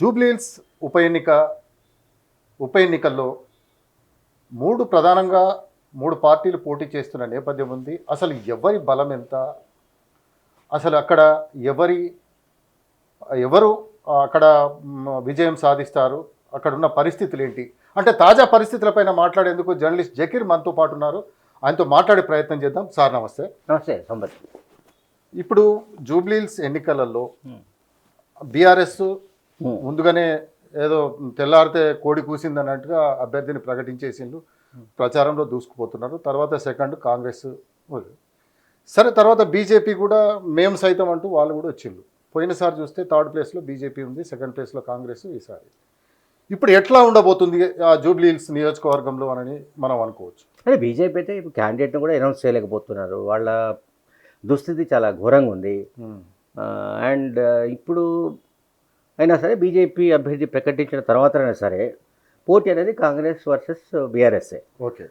జూబ్లీహిల్స్ ఉప ఎన్నిక ఉప ఎన్నికల్లో మూడు ప్రధానంగా మూడు పార్టీలు పోటీ చేస్తున్న నేపథ్యం ఉంది. అసలు ఎవరి బలం ఎంత? అసలు అక్కడ ఎవరి ఎవరు అక్కడ విజయం సాధిస్తారు? అక్కడ ఉన్న పరిస్థితులు ఏంటి అంటే తాజా పరిస్థితులపైన మాట్లాడేందుకు జర్నలిస్ట్ జకీర్ మనతో పాటు ఉన్నారు. ఆయనతో మాట్లాడే ప్రయత్నం చేద్దాం. సార్ నమస్తే. నమస్తే ఇప్పుడు జూబ్లీహిల్స్ ఎన్నికలలో. బీఆర్ఎస్. ముందుగానే ఏదో తెల్లారితే కోడి కూసింది అన్నట్టుగా అభ్యర్థిని ప్రకటించేసిండ్రు. ప్రచారంలో దూసుకుపోతున్నారు. తర్వాత సెకండ్ కాంగ్రెస్. సరే తర్వాత బీజేపీ కూడా మేము సైతం అంటూ వాళ్ళు కూడా వచ్చిండ్రు. పోయినసారి చూస్తే థర్డ్ ప్లేస్లో బీజేపీ ఉంది సెకండ్ ప్లేస్లో కాంగ్రెస్ ఈసారి. ఇప్పుడు ఎట్లా ఉండబోతుంది ఆ జూబ్లీహిల్స్ నియోజకవర్గంలో అని మనం అనుకోవచ్చు. అంటే బీజేపీ అయితే ఇప్పుడు క్యాండిడేట్ని కూడా అనౌన్స్ చేయలేకపోతున్నారు. వాళ్ళ దుస్థితి చాలా ఘోరంగా ఉంది. అండ్ ఇప్పుడు అయినా సరే బీజేపీ అభ్యర్థి ప్రకటించిన తర్వాతైనా సరే పోటీ అనేది కాంగ్రెస్ వర్సెస్ బీఆర్ఎస్ఏ. ఓకే.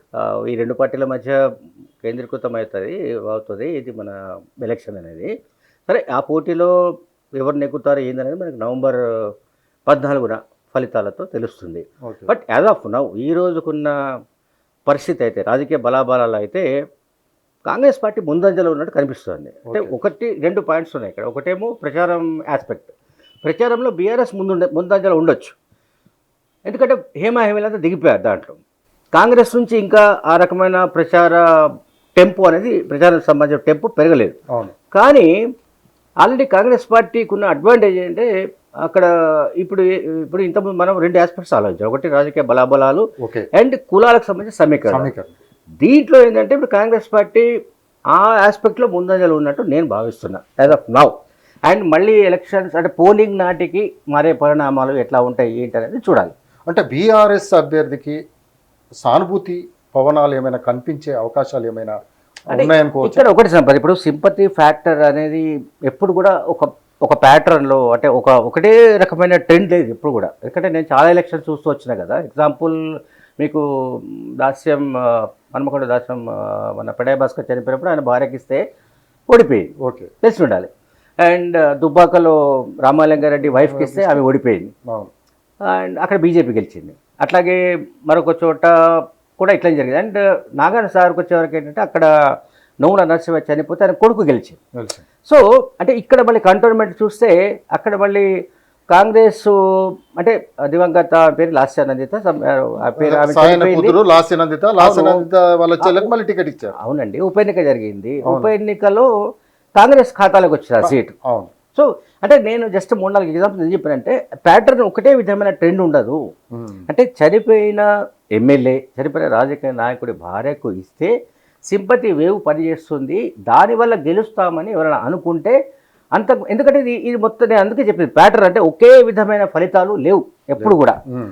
ఈ రెండు పార్టీల మధ్య కేంద్రీకృతం అవుతుంది అవుతుంది ఇది మన ఎలక్షన్ అనేది. సరే ఆ పోటీలో ఎవరు నెగ్గుతారో ఏందనేది మనకి నవంబర్ పద్నాలుగున ఫలితాలతో తెలుస్తుంది. బట్ యాజ్ ఆఫ్ నౌ ఈ రోజుకున్న పరిస్థితి అయితే రాజకీయ బలాబలాలు అయితే కాంగ్రెస్ పార్టీ ముందంజలో ఉన్నట్టు కనిపిస్తుంది. అంటే. ఒకటి రెండు పాయింట్స్ ఉన్నాయి ఇక్కడ. ఒకటేమో ప్రచారం ఆస్పెక్ట్ ప్రచారంలో బీఆర్ఎస్ ముందు ముందంజలో ఉండొచ్చు. ఎందుకంటే హేమా హేమలంతా దిగిపోయారు దాంట్లో. కాంగ్రెస్ నుంచి ఇంకా ఆ రకమైన ప్రచార టెంపు అనేది ప్రచారానికి సంబంధించిన టెంపు పెరగలేదు. అవును. కానీ ఆల్రెడీ కాంగ్రెస్ పార్టీకి ఉన్న అడ్వాంటేజ్ ఏంటంటే అక్కడ ఇప్పుడు ఇప్పుడు ఇంతకుముందు మనం రెండు ఆస్పెక్ట్స్ ఆలోచించాం. ఒకటి రాజకీయ బలాబలాలు అండ్ కులాలకు సంబంధించిన సమీకరణ సమీకరణ దీంట్లో ఏంటంటే ఇప్పుడు కాంగ్రెస్ పార్టీ ఆ ఆస్పెక్ట్లో ముందంజలో ఉన్నట్టు నేను భావిస్తున్నా యాజ్ ఆఫ్ నౌ అండ్ మళ్ళీ ఎలక్షన్స్ అంటే పోలింగ్ నాటికి మారే పరిణామాలు ఎట్లా ఉంటాయి ఏంటి అనేది చూడాలి. అంటే బీఆర్ఎస్ అభ్యర్థికి సానుభూతి పవనాలు ఏమైనా కనిపించే అవకాశాలు ఏమైనా ఉన్నాయనుకోవచ్చు ఇక్కడ ఒకటి సంపద ఇప్పుడు సింపతి ఫ్యాక్టర్ అనేది ఎప్పుడు కూడా ఒక ఒక ప్యాటర్న్లో అంటే ఒక ఒకటే రకమైన ట్రెండ్ లేదు ఎప్పుడు కూడా. ఎందుకంటే నేను చాలా ఎలక్షన్స్ చూస్తూ వచ్చిన కదా. ఎగ్జాంపుల్ మీకు దాస్యం హన్మకొండ దాస్యం మన పెడే భాస్కర్ చనిపోయినప్పుడు ఆయన భార్యకి ఇస్తే ఓడిపోయింది. ఓకే. తెలిసి ఉండాలి. అండ్ దుబ్బాకలో రామాలింగారెడ్డి వైఫ్కి ఇస్తే ఆమె ఓడిపోయింది. అండ్ అక్కడ బీజేపీ గెలిచింది. అట్లాగే మరొక చోట కూడా ఇట్లా జరిగింది. అండ్ నాగార్జున సార్కి వచ్చేవరకు ఏంటంటే అక్కడ నోముల నరసింహ చనిపోతే ఆయన కొడుకు గెలిచింది. సో అంటే ఇక్కడ మళ్ళీ కంటోన్మెంట్ చూస్తే అక్కడ మళ్ళీ కాంగ్రెస్ అంటే దివంగత పేరు లాస్యానందిత లాస్యనందిత లాస్యనందిత వాళ్ళ చెల్లెకి మళ్ళీ టికెట్ ఇచ్చారు. అవునండి ఉప ఎన్నిక జరిగింది. ఉప ఎన్నికలో కాంగ్రెస్ ఖాతాలోకి వచ్చింది ఆ సీటు. అవును. సో అంటే నేను జస్ట్ మూడు నాలుగు ఎగ్జాంపుల్ ఏం చెప్పానంటే ప్యాటర్న్ ఒకటే విధమైన ట్రెండ్ ఉండదు. ఉమ్. అంటే చనిపోయిన ఎమ్మెల్యే చనిపోయిన రాజకీయ నాయకుడి భార్యకు ఇస్తే సింపతి వేవ్ పనిచేస్తుంది. దానివల్ల గెలుస్తామని ఎవరైనా అనుకుంటే అంత ఎందుకంటే ఇది ఇది మొత్తం నేను అందుకే చెప్పింది ప్యాటర్న్ అంటే ఒకే విధమైన ఫలితాలు లేవు ఎప్పుడు కూడా. ఉమ్.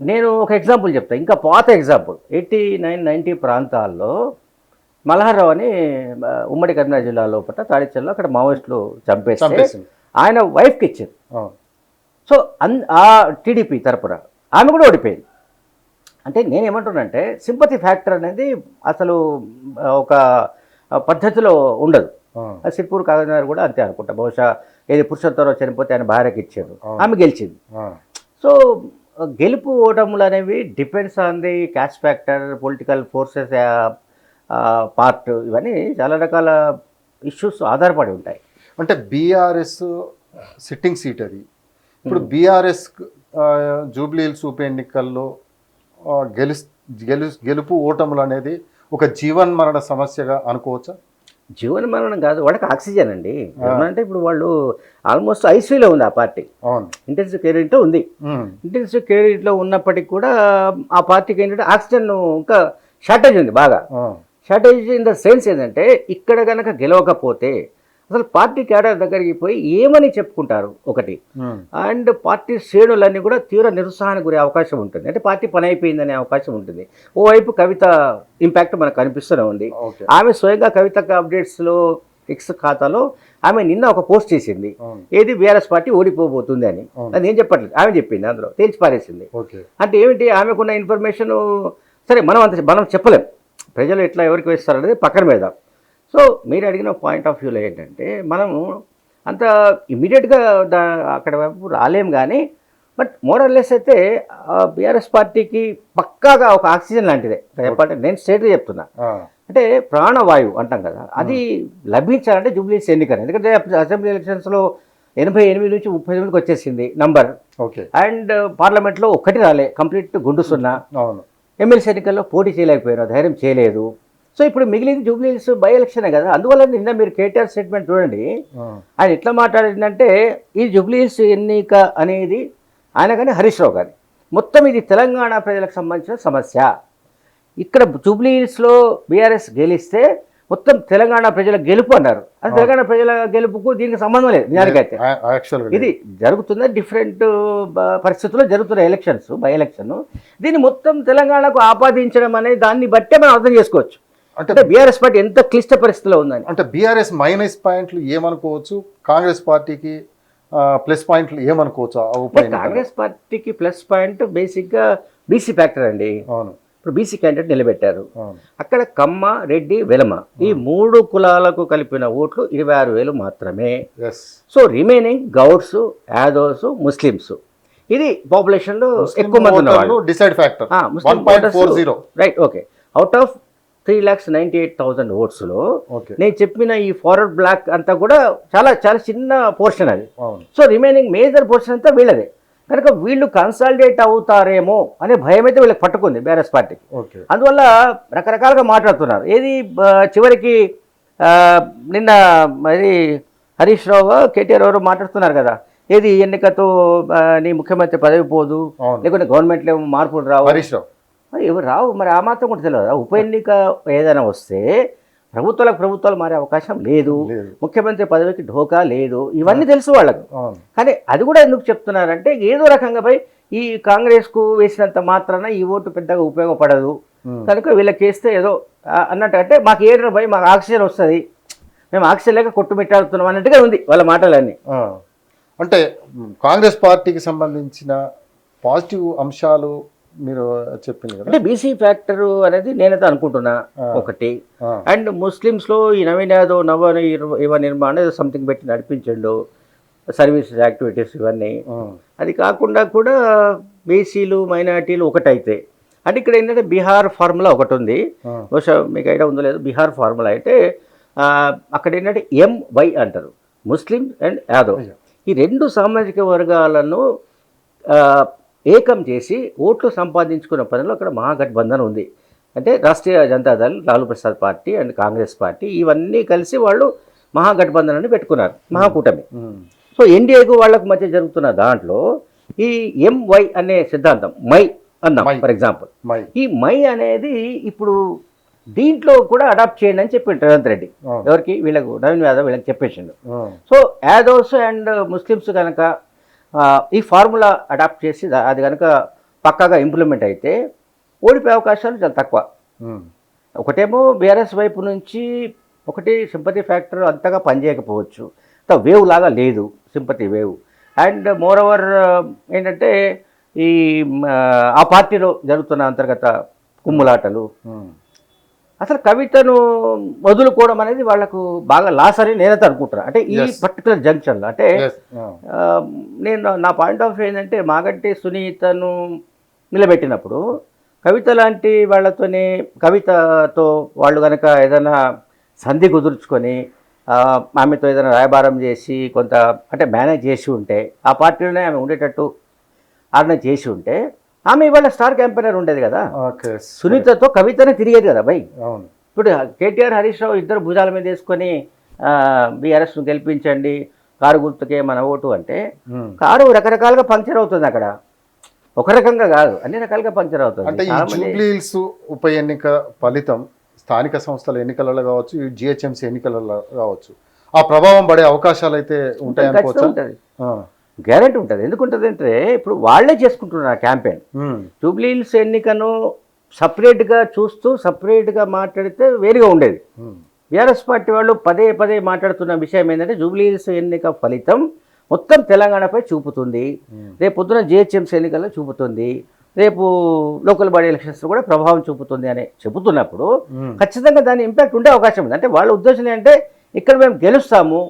నేను ఒక ఎగ్జాంపుల్ చెప్తాను ఇంకా పాత ఎగ్జాంపుల్ ఎయిటీ నైన్ నైంటీ ప్రాంతాల్లో మల్హార్రావు అని ఉమ్మడి కరీంనగర్ జిల్లా లోపల తాడిచల్లో అక్కడ మావోయిస్టులు చంపేస్తే చంపేసింది. ఆయన వైఫ్కి ఇచ్చారు. సో అన్ ఆ టీడీపీ తరపున ఆమె కూడా ఓడిపోయింది. అంటే నేనేమంటున్నానంటే సింపతి ఫ్యాక్టర్ అనేది అసలు ఒక పద్ధతిలో ఉండదు. సిర్పూర్ కాగజనగర్ కూడా అంతే అనుకుంటా. బహుశా ఏది పురుషోత్తరావు చనిపోతే ఆయన భార్యకి ఇచ్చారు. ఆమె గెలిచింది. సో గెలుపు ఓటములు అనేవి depends on the cash factor political forces part ఇవన్నీ చాలా రకాల ఇష్యూస్ ఆధారపడి ఉంటాయి. అంటే బీఆర్ఎస్ సిట్టింగ్ సీట్ అది. ఇప్పుడు బీఆర్ఎస్ జూబ్లీహిల్స్ ఉప ఎన్నికల్లో గెలు గెలు గెలుపు ఓటములు అనేది ఒక జీవన్ మరణ సమస్యగా అనుకోవచ్చా? జీవన మరణం కాదు వాళ్ళకి ఆక్సిజన్ అండి. అంటే ఇప్పుడు వాళ్ళు ఆల్మోస్ట్ ఐసీయూలో ఉంది ఆ పార్టీ. ఇంటెన్సివ్ కేర్ యూనిట్లో ఉంది. ఇంటెన్సివ్ కేర్ యూనిట్లో ఉన్నప్పటికీ కూడా ఆ పార్టీకి ఏంటంటే ఆక్సిజన్ ఇంకా షార్టేజ్ ఉంది బాగా. ఆ. షార్టేజ్ ఇన్ ద సెన్స్ ఏంటంటే ఇక్కడ కనుక గెలవకపోతే అసలు పార్టీ క్యాడర్ దగ్గరికి పోయి ఏమని చెప్పుకుంటారు? ఒకటి. అండ్ పార్టీ శ్రేణులన్నీ కూడా తీవ్ర నిరుత్సాహానికి గురే అవకాశం ఉంటుంది. అంటే పార్టీ పని అయిపోయిందనే అవకాశం ఉంటుంది. ఓవైపు కవిత ఇంపాక్ట్ మనకు కనిపిస్తూనే ఉంది. ఆమె స్వయంగా కవిత అప్డేట్స్లో ఎక్స్ ఖాతాలో ఆమె నిన్న ఒక పోస్ట్ చేసింది. ఏది బీఆర్ఎస్ పార్టీ ఓడిపోబోతుంది అని. అది నేను చెప్పట్లేదు. ఆమె చెప్పింది అందులో. తేల్చి పారేసింది అంటే ఏమిటి? ఆమెకున్న ఇన్ఫర్మేషన్ సరే మనం అంత మనం చెప్పలేం. ప్రజలు ఎట్లా ఎవరికి వేస్తారనేది పక్కన పెడదాం. సో మీరు అడిగిన పాయింట్ ఆఫ్ వ్యూలో ఏంటంటే మనము అంత ఇమీడియట్గా దా అక్కడ వైపు రాలేం కానీ బట్ మోరల్లెస్ అయితే బీఆర్ఎస్ పార్టీకి పక్కాగా ఒక ఆక్సిజన్ లాంటిదే. చెప్పాలంటే నేను స్ట్రేట్గా చెప్తున్నా. అంటే ప్రాణవాయువు అంటాం కదా అది లభించాలంటే జూబ్లీస్ ఎన్నికలు ఎందుకంటే అసెంబ్లీ ఎలక్షన్స్లో ఎనభై ఎనిమిది నుంచి ముప్పై ఎనిమిదికి వచ్చేసింది నంబర్. ఓకే. అండ్ పార్లమెంట్లో ఒక్కటి రాలే కంప్లీట్ గుండు సున్నా. అవును. ఎమ్మెల్సీ ఎన్నికల్లో పోటీ చేయలేకపోయారు ధైర్యం చేయలేదు. సో ఇప్పుడు మిగిలింది జూబ్లీస్ బై ఎలక్షనే కదా అందువల్ల నిన్న మీరు కేటీఆర్ స్టేట్మెంట్ చూడండి. ఆయన ఎట్లా మాట్లాడిందంటే ఈ జూబ్లీస్ ఎన్నిక అనేది ఆయన కానీ హరీష్ రావు కానీ మొత్తం ఇది తెలంగాణ ప్రజలకు సంబంధించిన సమస్య. ఇక్కడ జూబ్లీస్లో బీఆర్ఎస్ గెలిస్తే మొత్తం తెలంగాణ ప్రజల గెలుపు అన్నారు. అది తెలంగాణ ప్రజల గెలుపుకు దీనికి సంబంధం లేదు నిజానికైతే ఇది జరుగుతున్న డిఫరెంట్ పరిస్థితుల్లో జరుగుతున్న ఎలక్షన్స్ బై ఎలక్షన్ దీన్ని మొత్తం తెలంగాణకు ఆపాదించడం అనేది దాన్ని బట్టే మనం అర్థం చేసుకోవచ్చు. అంటే బీఆర్ఎస్ పార్టీ ఎంత క్లిష్ట పరిస్థితిలో ఉందని. అంటే బీఆర్ఎస్ మైనస్ పాయింట్లు ఏమనుకోవచ్చు? కాంగ్రెస్ పార్టీకి ప్లస్ పాయింట్లు ఏమనుకోవచ్చు? కాంగ్రెస్ పార్టీకి ప్లస్ పాయింట్ బేసిక్గా బీసీ ఫ్యాక్టర్ అండి. అవును. ఇప్పుడు బీసీ క్యాండిడేట్ నిలబెట్టారు. అక్కడ కమ్మ రెడ్డి వెలమ ఈ మూడు కులాలకు కలిపిన ఓట్లు ఇరవై ఆరు వేలు మాత్రమే. So remaining Gouds Yadavs Muslims ఇది పాపులేషన్లో ఎక్కువ మంది ఉన్నవాళ్ళు. Decide factor Muslim right okay out of three lakhs ninety eight thousand ఓట్స్లో okay నేను చెప్పిన ఈ ఫార్వర్డ్ బ్లాక్ అంతా కూడా చాలా చాలా చిన్న పోర్షన్ అది. సో రిమైనింగ్ మేజర్ పోర్షన్ అంతా వీళ్ళదే. కనుక వీళ్ళు కన్సాలిడేట్ అవుతారేమో అనే భయం అయితే వీళ్ళకి పట్టుకుంది బీఆర్ఎస్ పార్టీకి. అందువల్ల రకరకాలుగా మాట్లాడుతున్నారు. ఏది చివరికి నిన్న మరి హరీష్ రావు కేటీఆర్ ఎవరు మాట్లాడుతున్నారు కదా. ఏది ఎన్నికతో నీ ముఖ్యమంత్రి పదవి పోదు లేకుంటే గవర్నమెంట్లో ఏమో మార్పులు రావు. హరీష్ రావు. ఎవరు రావు? మరి ఆ మాత్రం కూడా తెలియదు. ఉప ఎన్నిక ఏదైనా వస్తే ప్రభుత్వాలకు ప్రభుత్వాలు మారే అవకాశం లేదు. ముఖ్యమంత్రి పదవికి ఢోకా లేదు. ఇవన్నీ తెలుసు వాళ్ళకు. కానీ అది కూడా ఎందుకు చెప్తున్నారంటే ఏదో రకంగా పోయి ఈ కాంగ్రెస్కు వేసినంత మాత్రాన ఈ ఓటు పెద్దగా ఉపయోగపడదు. కనుక వీళ్ళకి వేస్తే ఏదో అన్నట్టు అంటే మాకు ఏడు పోయి మాకు ఆక్సిజన్ వస్తుంది. మేము ఆక్సిజన్ లేక కొట్టుమిట్టాడుతున్నాం అన్నట్టుగా ఉంది వాళ్ళ మాటలన్నీ. అంటే కాంగ్రెస్ పార్టీకి సంబంధించిన పాజిటివ్ అంశాలు మీరు చెప్పింది అంటే బీసీ ఫ్యాక్టర్ అనేది నేనైతే అనుకుంటున్నా. ఒకటి. అండ్ ముస్లిమ్స్లో ఈ నవీన్ యాదవ్ నవ యువ నిర్మాణ ఏదో సంథింగ్ పెట్టి నడిపించండు. సర్వీస్ యాక్టివిటీస్ ఇవన్నీ. అది కాకుండా కూడా బీసీలు మైనార్టీలు ఒకటైతే. అంటే ఇక్కడ ఏంటంటే బీహార్ ఫార్ములా ఒకటి ఉంది బహుశా మీకు ఐడియా ఉందో లేదు బీహార్ ఫార్ములా అయితే అక్కడ ఏంటంటే ఎంవై అంటారు. Muslim and Yadav. ఈ రెండు సామాజిక వర్గాలను ఏకం చేసి ఓట్లు సంపాదించుకున్న పనిలో అక్కడ మహాగఠబంధన్ ఉంది. అంటే Rashtriya Janata Dal Lalu Prasad party and Congress party ఇవన్నీ కలిసి వాళ్ళు మహాగఠబంధన్ అని పెట్టుకున్నారు. మహాకూటమి. సో ఎన్డీఏకు వాళ్ళకు మధ్య జరుగుతున్న దాంట్లో ఈ ఎంవై అనే సిద్ధాంతం మై అన్నాం. For example. ఈ మై అనేది ఇప్పుడు దీంట్లో కూడా అడాప్ట్ చేయండి అని చెప్పిండు రేవంత్ రెడ్డి. ఎవరికి? వీళ్ళకు నవీన్ యాదవ్ వీళ్ళకి చెప్పేసిండు. సో యాదవ్స్ అండ్ ముస్లిమ్స్ కనుక ఈ ఫార్ములా అడాప్ట్ చేసి అది కనుక పక్కాగా ఇంప్లిమెంట్ అయితే ఓడిపోయే అవకాశాలు చాలా తక్కువ. ఒకటేమో బీఆర్ఎస్ వైపు నుంచి ఒకటి సింపతి ఫ్యాక్టర్ అంతగా పనిచేయకపోవచ్చు. వేవ్ లాగా లేదు sympathy wave. And moreover ఏంటంటే ఈ ఆ పార్టీలో జరుగుతున్న అంతర్గత కుమ్ములాటలు అసలు కవితను వదులుకోవడం అనేది వాళ్ళకు బాగా లాస్ అని నేనైతే అనుకుంటున్నాను అంటే ఈ. పర్టికులర్ జంక్షన్లో అంటే నేను నా పాయింట్ ఆఫ్ వ్యూ ఏంటంటే మాగంటి సునీతను నిలబెట్టినప్పుడు కవిత లాంటి వాళ్ళతోనే కవితతో వాళ్ళు కనుక ఏదైనా సంధి కుదుర్చుకొని ఆమెతో ఏదైనా రాయబారం చేసి కొంత అంటే మేనేజ్ చేసి ఉంటే ఆ పార్టీలోనే ఆమె ఉండేటట్టు ఆర్గనైజ్ చేసి ఉంటే ఆమె ఇవాళ స్టార్ క్యాంపెయినర్ ఉండేది కదా. సునీతతో కవితనే తిరిగేది కదా భయ్ అవును. ఇప్పుడు కేటీఆర్ హరీష్ రావు ఇద్దరు భుజాల మీద వేసుకొని బీఆర్ఎస్ను గెలిపించండి కారు గుర్తుకే మన ఓటు అంటే. కారు రకరకాలుగా పంక్చర్ అవుతుంది అక్కడ. ఒక రకంగా కాదు అన్ని రకాలుగా పంక్చర్ అవుతుంది. అంటే ఈ చాలా మంది- జూబ్లీ హిల్స్ ఉప ఎన్నిక ఫలితం స్థానిక సంస్థల ఎన్నికలలో కావచ్చు జిహెచ్ఎంసీ ఎన్నికలలో కావచ్చు ఆ ప్రభావం పడే అవకాశాలు అయితే ఉంటాయి అనుకోవచ్చా గ్యారెంటీ ఉంటుంది. ఎందుకు ఉంటుంది అంటే ఇప్పుడు వాళ్ళే చేసుకుంటున్నారు ఆ క్యాంపెయిన్. ఉమ్, జూబ్లీహిల్స్ ఎన్నికను సపరేట్గా చూస్తూ సపరేట్గా మాట్లాడితే వేరుగా ఉండేది. బీఆర్ఎస్ పార్టీ వాళ్ళు పదే పదే మాట్లాడుతున్న విషయం ఏంటంటే జూబ్లీహిల్స్ ఎన్నిక ఫలితం మొత్తం తెలంగాణపై చూపుతుంది. రేపు పొద్దున జిహెచ్ఎంసీ ఎన్నికల్లో చూపుతుంది. రేపు లోకల్ బాడీ ఎలక్షన్స్ కూడా ప్రభావం చూపుతుంది అని చెబుతున్నప్పుడు ఖచ్చితంగా దాని ఇంపాక్ట్ ఉండే అవకాశం ఉంది. అంటే వాళ్ళ ఉద్దేశం ఏంటంటే ఇక్కడ మేము గెలుస్తాము.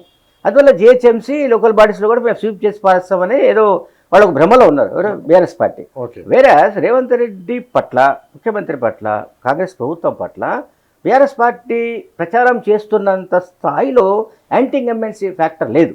అందువల్ల జిహెచ్ఎంసీ లోకల్ బాడీస్లో కూడా మేము స్వీప్ చేసి పారేస్తామని ఏదో వాళ్ళు ఒక భ్రమలో ఉన్నారు. BRS party. వేరే రేవంత్ రెడ్డి పట్ల ముఖ్యమంత్రి పట్ల కాంగ్రెస్ ప్రభుత్వం పట్ల బీఆర్ఎస్ పార్టీ ప్రచారం చేస్తున్నంత స్థాయిలో యాంటీ ఎంఎన్సీ ఫ్యాక్టర్ లేదు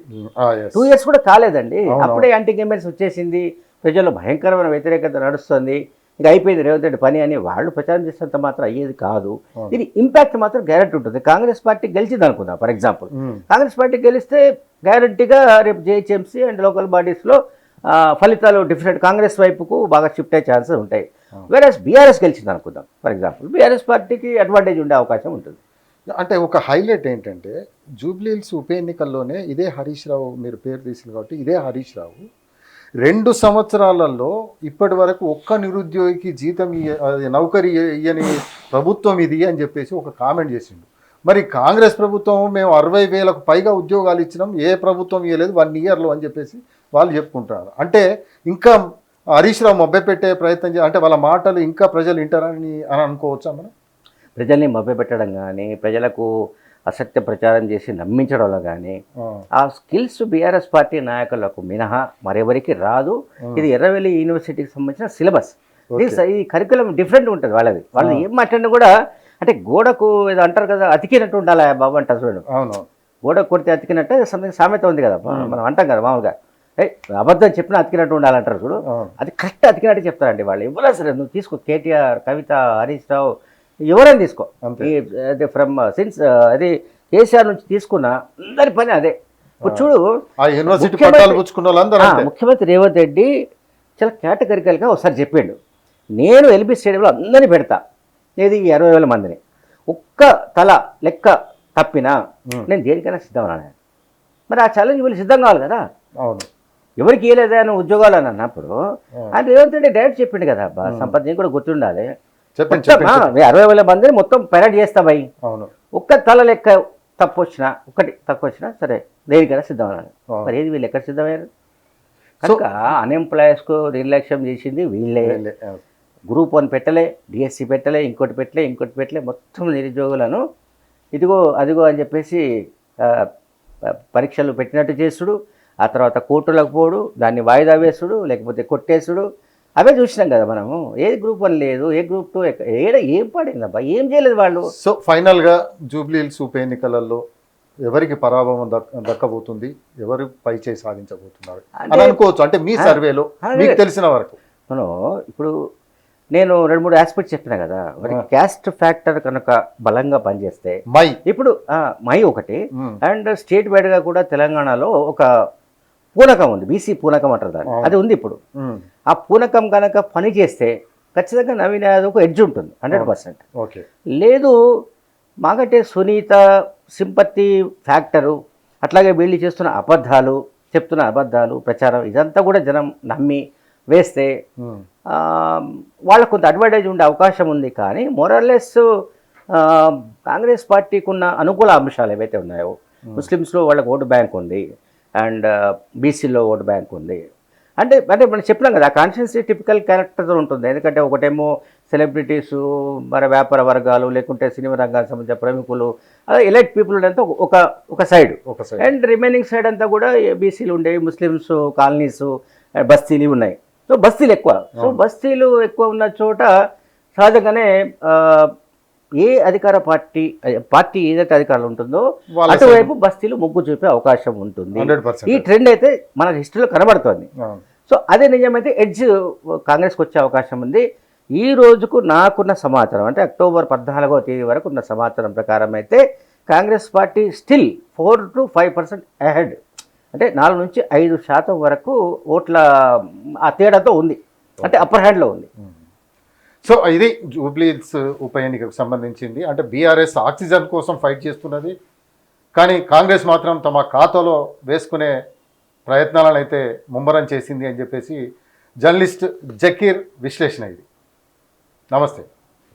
టూ ఇయర్స్ కూడా కాలేదండి. అప్పుడే యాంటీ ఎంఎన్సీ వచ్చేసింది. ప్రజల్లో భయంకరమైన వ్యతిరేకత నడుస్తుంది. ఇంకా అయిపోయింది రేవంత్ రెడ్డి పని అని వాళ్ళు ప్రచారం చేసినంత మాత్రం అయ్యేది కాదు. ఇది ఇంపాక్ట్ మాత్రం గ్యారెంటీ ఉంటుంది. కాంగ్రెస్ పార్టీ గెలిచింది అనుకుందాం ఫర్ ఎగ్జాంపుల్ కాంగ్రెస్ పార్టీ గెలిస్తే గ్యారంటీగా రేపు జేహెచ్ఎంసీ అండ్ లోకల్ బాడీస్లో ఫలితాలు డిఫరెంట్ కాంగ్రెస్ వైపుకు బాగా షిఫ్ట్ అయ్యే ఛాన్సెస్ ఉంటాయి. వేరే బీఆర్ఎస్ గెలిచింది అనుకుందాం ఫర్ ఎగ్జాంపుల్ బీఆర్ఎస్ పార్టీకి అడ్వాంటేజ్ ఉండే అవకాశం ఉంటుంది. అంటే ఒక హైలైట్ ఏంటంటే జూబ్లీహిల్స్ ఉప ఎన్నికల్లోనే ఇదే హరీష్ రావు మీరు పేరు తీసింది కాబట్టి ఇదే హరీష్ రావు. రెండు సంవత్సరాలలో ఇప్పటి వరకు ఒక్క నిరుద్యోగికి జీతం నౌకరి నౌకరీ ఇయ్యని ప్రభుత్వం ఇది అని చెప్పేసి ఒక కామెంట్ చేసిండు. మరి కాంగ్రెస్ ప్రభుత్వం మేము అరవై వేలకు పైగా ఉద్యోగాలు ఇచ్చినాం ఏ ప్రభుత్వం ఇవ్వలేదు వన్ ఇయర్లో అని చెప్పేసి వాళ్ళు చెప్పుకుంటున్నారు. అంటే ఇంకా హరీష్ రావు మభ్య పెట్టే ప్రయత్నం చే అంటే వాళ్ళ మాటలు ఇంకా ప్రజలు వింటారని అని అనుకోవచ్చా మనం? ప్రజల్ని మభ్యపెట్టడం కానీ ప్రజలకు అసత్య ప్రచారం చేసి నమ్మించడంలో కానీ ఆ, స్కిల్స్ బీఆర్ఎస్ పార్టీ నాయకులకు మినహా మరెవరికి రాదు. ఇది ఎర్రవెల్లి యూనివర్సిటీకి సంబంధించిన సిలబస్. ఈ కరికులం డిఫరెంట్ ఉంటుంది వాళ్ళది. వాళ్ళు ఏం మాట్లాడినా కూడా అంటే గోడకు ఏదో అంటారు కదా అతికినట్టు ఉండాలి బాబు అంటారు చూడండి. అవును. గోడ కొడితే అతికినట్టు సంథింగ్ సామెత ఉంది కదా మనం అంటాం కదా మామూలుగా. ఏ అబద్ధం చెప్పినా అతికినట్టు ఉండాలంటారు చూడు. అది కరెక్ట్ అతికినట్టు చెప్తారండి వాళ్ళు. ఎవరైనా సరే నువ్వు తీసుకో కేటీఆర్ కవిత హరీష్ రావు ఎవరైనా తీసుకో. అదే ఫ్రమ్ సిన్స్ అది కేసీఆర్ నుంచి తీసుకున్న అందరి పని అదే. ఇప్పుడు చూడు ముఖ్యమంత్రి- రేవంత్ రెడ్డి చాలా కేటగరికల్గా ఒకసారి చెప్పిండు. నేను ఎల్బీ స్టేడియంలో అందరినీ పెడతా. ఈ అరవై వేల మందిని. ఒక్క తల లెక్క తప్పినా. నేను దేనికైనా సిద్ధం అన్నాను మరి ఆ ఛాలెంజ్ వీళ్ళు సిద్ధం కావాలి కదా. అవును. ఎవరికి ఇవ్వలేదా అని ఉద్యోగాలు అని అన్నప్పుడు. ఆయన రేవంత్ రెడ్డి డైరెక్ట్ చెప్పిండు కదా సంపద కూడా గుర్తుండాలి. చెప్పండి అరవై వేల మందిని మొత్తం పెరడ్ చేస్తా భయ్. అవును. ఒక్క తల లెక్క తప్పు వచ్చినా ఒకటి తక్కువ వచ్చినా సరే దేనికైనా సిద్ధం అన్నాను అవును. మరి ఏది వీళ్ళు ఎక్కడ సిద్ధమయ్యారు? కనుక అన్ఎంప్లాయీస్కు నిర్లక్ష్యం చేసింది వీళ్ళే. గ్రూప్ వన్ పెట్టలే డిఎస్సి పెట్టలే ఇంకోటి పెట్టలే ఇంకోటి పెట్టలే మొత్తం నిరుద్యోగులను ఇదిగో అదిగో అని చెప్పేసి పరీక్షలు పెట్టినట్టు చేసుడు ఆ తర్వాత కోర్టులకు పోడు దాన్ని వాయిదా వేసుడు లేకపోతే కొట్టేసుడు అవే చూసినాం కదా మనము. ఏ గ్రూప్ వన్ లేదు ఏ గ్రూప్ టూ ఏడ ఏం పడిందబ్బా? ఏం చేయలేదు వాళ్ళు. సో ఫైనల్గా జూబ్లీ హిల్స్ ఉప ఎన్నికలలో ఎవరికి పరాభవం దక్- దక్కబోతుంది ఎవరు పై చేయి సాధించబోతున్నారు? అని అనుకోవచ్చు. అంటే మీ సర్వేలో. మీకు తెలిసిన వరకు. మనం ఇప్పుడు నేను రెండు మూడు ఆస్పెక్ట్స్ చెప్పిన కదా. మరి క్యాస్ట్ ఫ్యాక్టర్ కనుక బలంగా పనిచేస్తే మై. ఇప్పుడు మై ఒకటి. అండ్ స్టేట్ వైడ్గా కూడా తెలంగాణలో ఒక పూనకం ఉంది బీసీ పూనకం అంటారు దాన్ని. అది ఉంది ఇప్పుడు. ఆ పూనకం కనుక పని చేస్తే ఖచ్చితంగా నవీన్ యాదవ్కు ఎడ్జ్ ఉంటుంది హండ్రెడ్ పర్సెంట్ ఓకే. లేదు మాకంటే సునీత సింపత్తి ఫ్యాక్టరు అట్లాగే వీళ్ళు చేస్తున్న అబద్ధాలు చెప్తున్న అబద్ధాలు ప్రచారం ఇదంతా కూడా జనం నమ్మి వేస్తే వాళ్ళకు కొంత అడ్వాంటేజ్ ఉండే అవకాశం ఉంది. కానీ మోరల్లెస్ కాంగ్రెస్ పార్టీకి ఉన్న అనుకూల అంశాలు ఏవైతే ఉన్నాయో ముస్లిమ్స్లో వాళ్ళకి ఓటు బ్యాంక్ ఉంది అండ్ బీసీలో ఓటు బ్యాంక్ ఉంది. అంటే అంటే మనం చెప్పినాం కదా కాన్స్టిట్యున్సీ టిపికల్ క్యారెక్టర్ ఉంటుంది. ఎందుకంటే ఒకటేమో సెలబ్రిటీసు మరి వ్యాపార వర్గాలు లేకుంటే సినిమా రంగానికి సంబంధించిన ప్రముఖులు అలా ఎలైట్ పీపుల్ అంతా ఒక- ఒక సైడ్ ఒక సైడ్ అండ్ రిమైనింగ్ సైడ్ అంతా కూడా బీసీలు ఉండేవి ముస్లిమ్స్ కాలనీస్ బస్తీలు ఇవి ఉన్నాయి. సో బస్తీలు ఎక్కువ. సో బస్తీలు ఎక్కువ ఉన్న చోట సహజంగానే ఏ అధికార పార్టీ పార్టీ ఏదైతే అధికారంలో ఉంటుందో అటువైపు బస్తీలు మొగ్గు చూపే అవకాశం ఉంటుంది. ఈ ట్రెండ్ అయితే మన హిస్టరీలో కనబడుతోంది. సో అదే నిజమైతే ఎడ్జ్ కాంగ్రెస్కి వచ్చే అవకాశం ఉంది. ఈ రోజుకు నాకున్న సమాచారం అంటే అక్టోబర్ పద్నాలుగవ తేదీ వరకు ఉన్న సమాచారం ప్రకారం అయితే Congress party still four to five percent ahead. అంటే నాలుగు నుంచి ఐదు శాతం వరకు ఓట్ల ఆ తేడాతో ఉంది. అంటే అప్పర్ హ్యాండ్లో ఉంది. సో ఇది జూబ్లీ ఉప ఎన్నికకు సంబంధించింది. అంటే బీఆర్ఎస్ ఆక్సిజన్ కోసం ఫైట్ చేస్తున్నది. కానీ కాంగ్రెస్ మాత్రం తమ ఖాతాలో వేసుకునే ప్రయత్నాలను అయితే ముమ్మరం చేసింది అని చెప్పేసి జర్నలిస్ట్ జకీర్ విశ్లేషణ ఇది. నమస్తే.